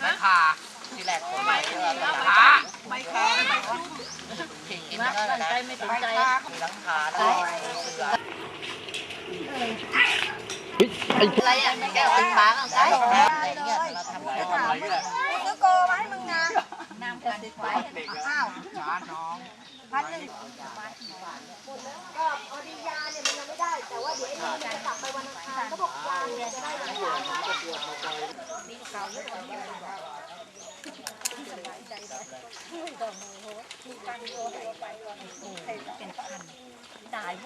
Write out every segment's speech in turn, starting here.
ไม่ขาทีแรกผมไม่เชื่อแต่ขาไม่ขาขิงกินได้นะไม่สนใจมีหลังคาได้เสืออะไรอะแก้วเป็นบางอะไรเงี้ยเราทำอะไรก็ได้ซื้อโกมาให้มึงนะน้ำกันไว้อ้าวช้าน้องพันหนึ่งก็ออดียาเนี่ย กลับไปวันอังคารเขาบอกยาเนี่ยจะได้วันอังคาร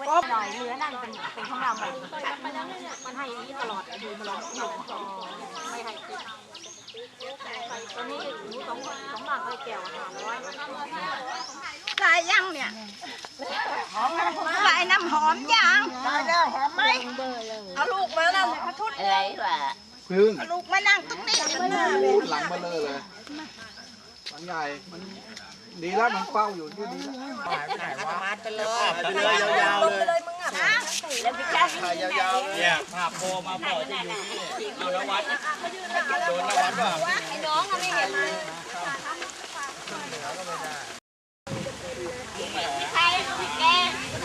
ก็หน่อยเนื้อนั่นเป็นเป็นของเราหมดมันให้นี้ตลอดดูมันร้องอยู่ไม่ให้ติดตอนนี้หนูสองสองบาทเลยแก้วห้าร้อย ยังเนี่ยได้น้ำหอมยังได้แล้วหอมไหมเอาลูกมาแล้วพระทุดอะไรวะพึ่งเอาลูกมานั่งตรงนี้มานั่งหลังเบลอเลยหลังใหญ่มันดีแล้วมันเฝ้าอยู่ที่ดีแล้วมาไปเลยไปเลยยาวๆเลยเลยมึงอะนะแล้วพี่แจ๊คถ่ายยาวๆเลยเนี่ยภาพโพมาพ่อจะอยู่ที่นี่เอานวัดโดนนวัดว่าไอ้น้องอะไม่เห็นเลยใครพี่แก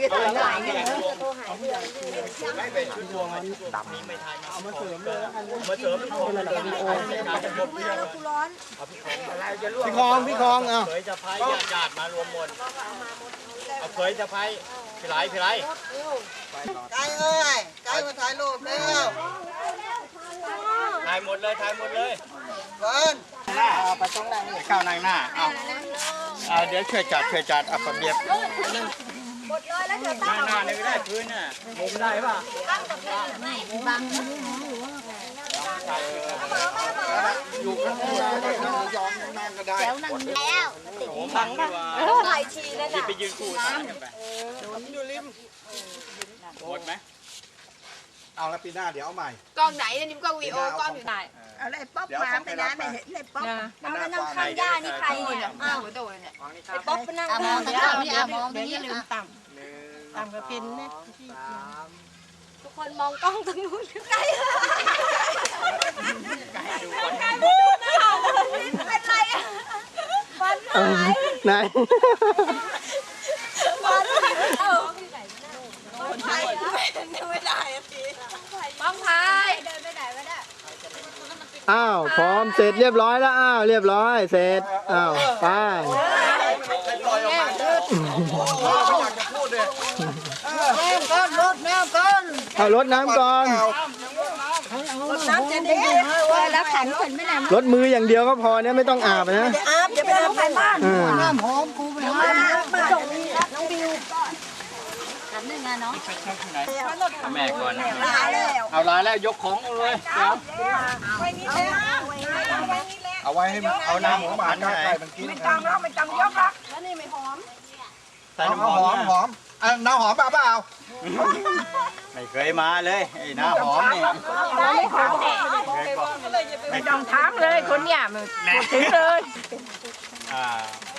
พี่คองเลยพี่คองหมดเพียงกูร้อนพี่คลองพี่คลองเอาเคยจะพายญาติญาติมารวมหมดเอาเคยจะพายพี่ไรพี่ไรไก่เอ้ยไก่มาถ่ายรูปเร็วถ่ายหมดเลยถ่ายหมดเลยเฟิร์นหน้าเอาไปตรงไหนก้าวนางหน้าเอาเอาเดี๋ยวช่วยจัดช่วยจัดเอาระเบียบ หมดเลยแล้วเดี๋ยวตั้งหน้านี่ไม่ได้พื้นน่ะมุมได้ป่ะอยู่ข้างบนก็ได้ยอมนั่งก็ได้แล้วบังแล้ว่าเออถ่ายชีนั่นที่น่ะไปยืนคู่รกันไปหมดไหม เอาละปีหน้าเดี๋ยวเอาใหม่ กล้องไหนเนี่ยนิ่มกล้องวีโอกล้องอยู่ไหนเอาเลยป๊อปมาไปนะไม่เห็นเลยป๊อปมันน่านั่งฟังข้างย่านี่ใครเนี่ยอ้าวโดนเนี่ยป๊อปไปนั่งอะมข้าองงทางย่านี้อะมองทางนี้อะต่ำกับเป็นเนี่ยทุกคนมองกล้องตรงนู้นใกล้เป็นไรอะฟันหายไหน ฟันหายเอ้าคนไทยไม่ได้อะที ป้องพายเดินไปไหนไม่ได้อ้าวพร้อมเสร็จเรียบร้อยแล้วอ้าวเรียบร้อย เสร็จอ้าวไปลอยออกมาเด้อเขาอยากจะพูดเลยเอารดน้ำก่อนน้ำจะดีแล้วขันคนไม่ได้รดมืออย่างเดียวก็พอเนี่ยไม่ต้องอาบนะอาบอย่าไปอาบภายบ้านอ่าน้ำหอมกูไปหามาส่งน้องบิว แม่ก่อนลาแล้วเอาลายแล้วยกของเอาเลยเดี๋ยวไว้นี่แล้วไว้นี่แล้วเอาไว้ให้เอาน้ำหมูหมาไก่มันกินไม่ต้องแล้วไม่ต้องยกละแล้วนี่ไม่หอมใส่เอาน้ำหหออมมนะหอมอะน้ำหอมเปล่าเปล่าไม่เคยมาเลยไอ้หน้าหอมนี่ได้หอมเคยบอกไม่ต้องถามเลยคนเนี่ยมึงถึงเลยอ่า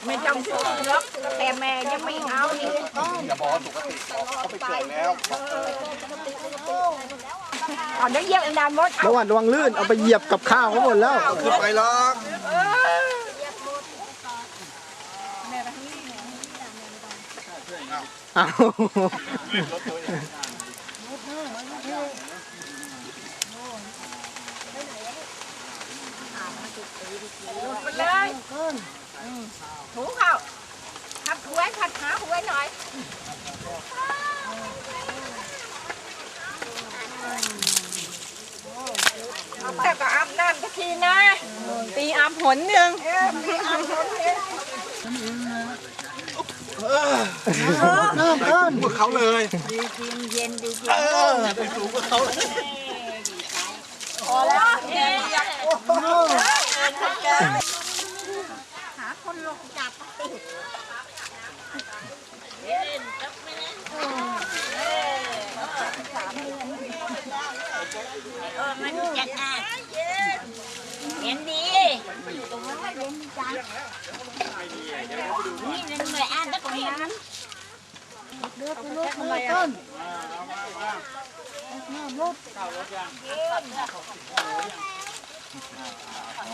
ไม่ต้องพูดหรอกแต่แม่ยังไม่เอานี่ อย่าบอกว่าปกติเขาไปเกิดแล้วตอนนี้เยี่ยมนานมดระวังระวังลื่นเอาไปเหยียบกับข้าวเขาหมดแล้วขึ้นไปหรอกอ้าวไปเลยถูเขาขัด หัวขัดขาหัวหน่อยแต่ก็อาบน้ำสักทีนะตีอาบหนหนึ่งเออมีอาบน้ำเนี่ยน้ำขึ้นพวกเขาเลยพอแล้วหาคนลงจับติด มันจัดอะเห็นดีนี่มันเหนื่อยอ่านแล้ ว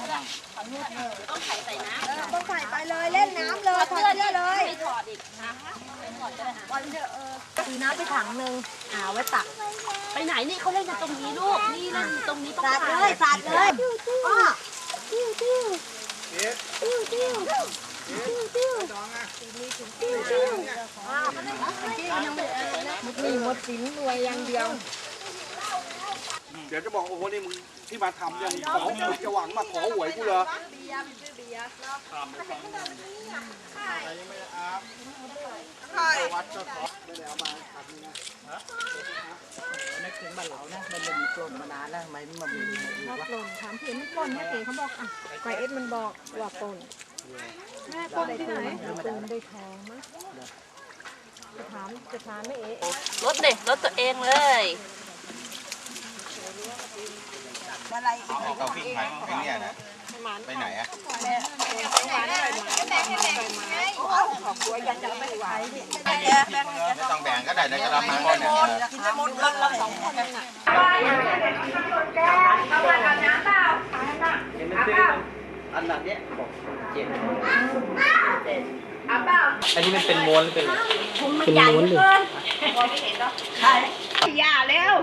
ก็เห็นต้องใส่ไปเลยเล่นน้ำเลยถอดเสื้อเลยถอดอีกคือน้ำไปถังหนึ่งอ่าไว้ตัก ไปไหนนี่เขาเล่นกันตรงนี้ลูก นี่เล่นตรงนี้ต้องสาดถ่าเลยยสาดเลยอ้อเดี๋ยวจะบอกโอ้โหนี่มึง ที่มาทำเนี่ยมีของมึงจะหวังมาขอหวยกูเหรอใช่วัดก็ขอไม่ได้เอามาทำนี่นะนึกถึงบ้านเรานะมันไม่มีกลมมานานแล้วทำไมมันมีมาอีกวะหล่นถามเพียนมันปล้นแม่เพียนเขาบอกอะไกเอ็ดมันบอกว่าปล้นแม่ปล้นที่ไหนปล้นได้ทองมั้ยจะถามจะถามไม่เอ๊ะรถเด็กรถตัวเองเลย อะไรเอาออกกับวิ่งไปไปเนี่ยนะไปไหนอะไม่ต้องแบ่งก็ได้นะก็รับมาก่อนเนี่ยกินจะหมดกันละสองคนน่ะอันนั้นเนี้ยบอกเจ็ดอันนี้มันเป็นม้วนหรือเป็นอะไรเป็นม้วนเลยอย่าเร็ว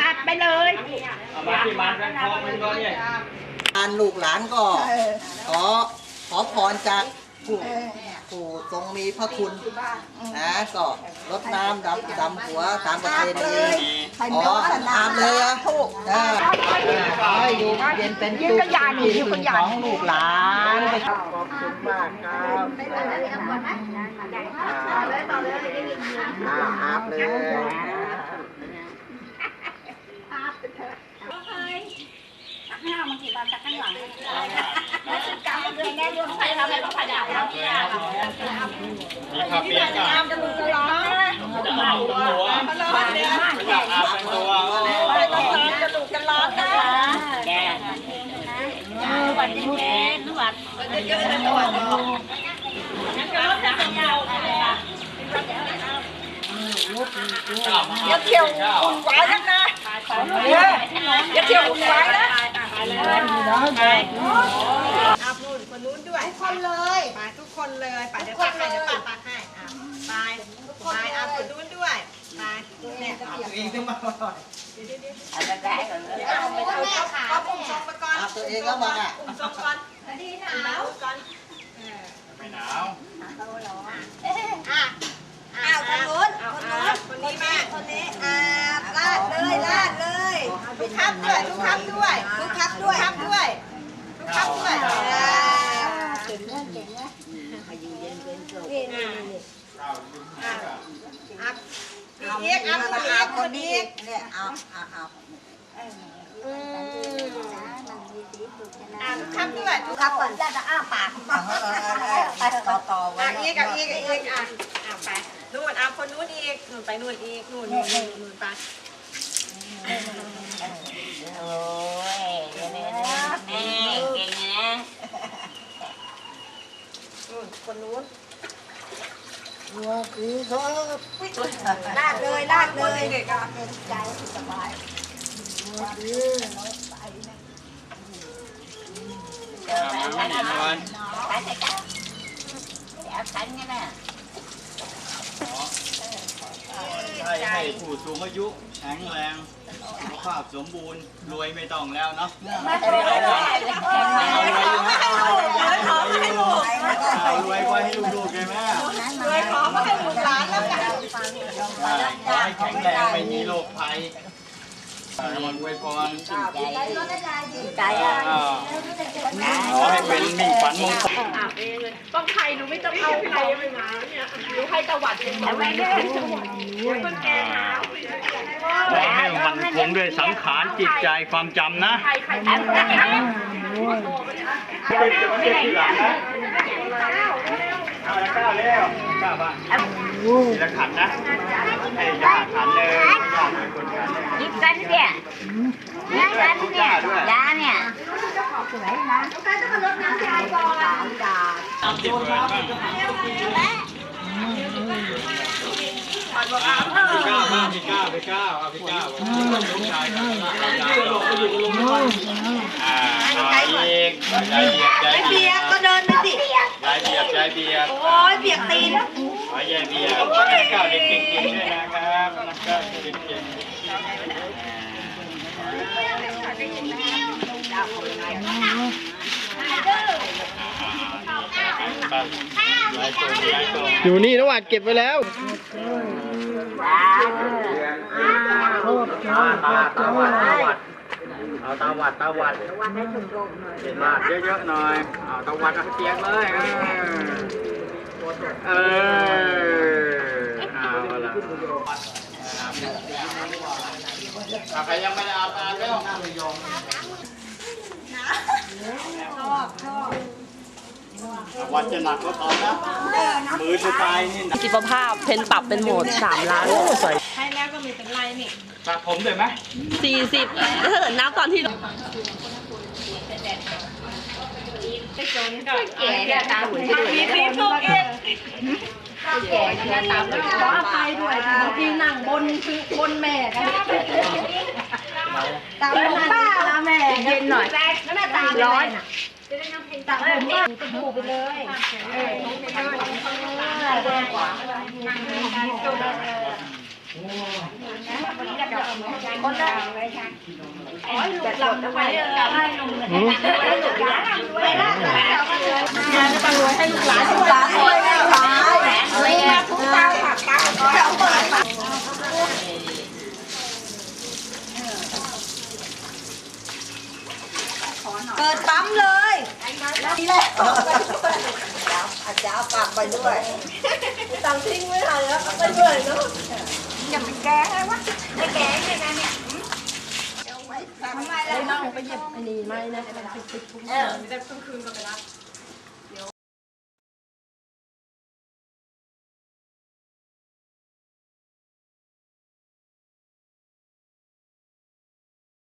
อาบไปเลยเอามาที่มันกันพอมันก็เนี่ยทานลูกหลานก็ขอขอพรจากผู้ผู้ทรงมีพระคุณนะก็รดน้ำดำดำหัวตามประเพณีอ๋อตามเลยอะอ่าขอให้อยู่เย็นเป็นสุขที่สุขของลูกหลานขอบคุณมากครับอ่า อาบเลยมีคาเฟ่กันจะเอาตัวอยากอาบเป็นตัวแกหวัดแกหวัดเยอะๆเลยหวัดงั้นก็รถจะยาวเลยอะอย่าเที่ยวอุ่นไว้ อย่าเที่ยวไปนะอุ่นไว้นะคนเลยไปทุกคนเลยไปเดี๋ยวตักให้เดี๋ยวป้าตักให้อะไปไปอาคนนู้นด้วยไปเนี่ยเอาตัวเองต้องมาก่อนเอาแม่ขาเอาปุ่มทรงไปก่อนเอาตัวเองแล้วมึงอะปุ่มทรงก่อนดีหนาวก่อนไม่หนาวอะอ้าวคนนู้นคนนู้นมาคนนี้อ่าลาดเลยลาดเลยทุก ทับด้วยทุกทับด้วยทุกทับด้วยทุกทับด้วยทุกทับด้วยอ่าเอาอีกเอาคนอีกคนอีกเนี่ยเอาเอาเอาอ่าทุกคำด้วยทุกคำก่อนจะจะอ้าปากไปต่อต่อไว้อีกเอาอีกอีกอะไปนู่นเอาคนนู้นอีกนู่นไปนู่นอีกนู่นนู่นนู่นไป โอ้ยเก่งนะแม่เก่งนะ นู่นคนนู้นลากเลยลากเลยเด็กอะอาบน้ำไม่นอนไปใส่กันเดี๋ยวขันกันนะ ใช่ให้ผู้สูงอายุแข็งแรงสุขภาพสมบูรณ์รวยไม่ต้องแล้วเนาะไม่เป็นไรให้ลูกเอารวยไว้ให้ลูกๆไงแม่เลยขอมาให้ลูกหลานแล้วกันขอให้แข็งแรงไม่มีโรคภัย มันอวยพรใจอะอ่าขอให้เป็นมิ่งฝันมงคลต้องใครหนูไม่ต้องเอาใครไปมาเนี่ยหนูใครตะวัดเป็นแบบไม่ได้คนแก่หนาขอให้มันคงด้วยสังขารจิตใจความจำนะใครใครแอบเก็บเก็บเก็บทีหลังนะเอาละก้าวเร็วก้าบ้างทีละขันนะให้ยาขันเลย กันเนี่ยได้กันเนี่ยได้เนี่ยพี่ก้าวบ้างพี่ก้าวพี่ก้าวเอาพี่ก้าวลูกชายกันอ่าเอาอีกใจเบียดใจเบียดก็เดินไปสิใจเบียดใจเบียดโอ้ยเปียกตีน ขอใจเบียดนักก้าวเด็กเก่งๆด้วยนะครับนักก้าวเด็กเก่งอยู่นี่นะหวัดเก็บไว้แล้วตาตาตาวัดตาวัดเอาตาวัดตาวัดเห็นว่าเยอะๆหน่อยเอาตาวัดเอาเตียงเลย เออเอาละใครยังไม่ได้อาบน้ำแล้ววัดจะหนักก็ตอนนะ มือจะตายนี่นักกิปภาพเพนปรับเป็นโหมดสามล้านให้แล้วก็มีเป็นไรนี่สระผมเลยไหมสี่สิบถ้าเกิดนับตอนที่แก่เนี่ยตาหุ่นที่ดู เนี่ยสีสุกเองแก่เนี่ยตาหุ่นขออภัยด้วยบางทีนั่งบนคือบนแม่กันตาหุ่นป้าละแม่เย็นหน่อยแล้วแม่ตาร้อนตาหุ่นป้าจะดูไปเลยเออคนละอ๋อหลุดหลับไมเรื่องการให้นมเลยให้หลุดหลานรวยละจะรวยให้ลูกหลานลูกหลานรวย แล้วรวยมาทุกเตาผักเตาเราเปิดเปิดปั๊มเลยนี่แหละอาจารย์ฝากไปด้วยตังทิ้งไว้หน่อยแล้วไปด้วยเนาะอย่าไปแก้ให้วะไม่แก้ใช่ไหมเนี่ยทำไมล่ะน้องไปหยิบอันนี้ไม่นะเออจะกลางคืนก็ไปรับ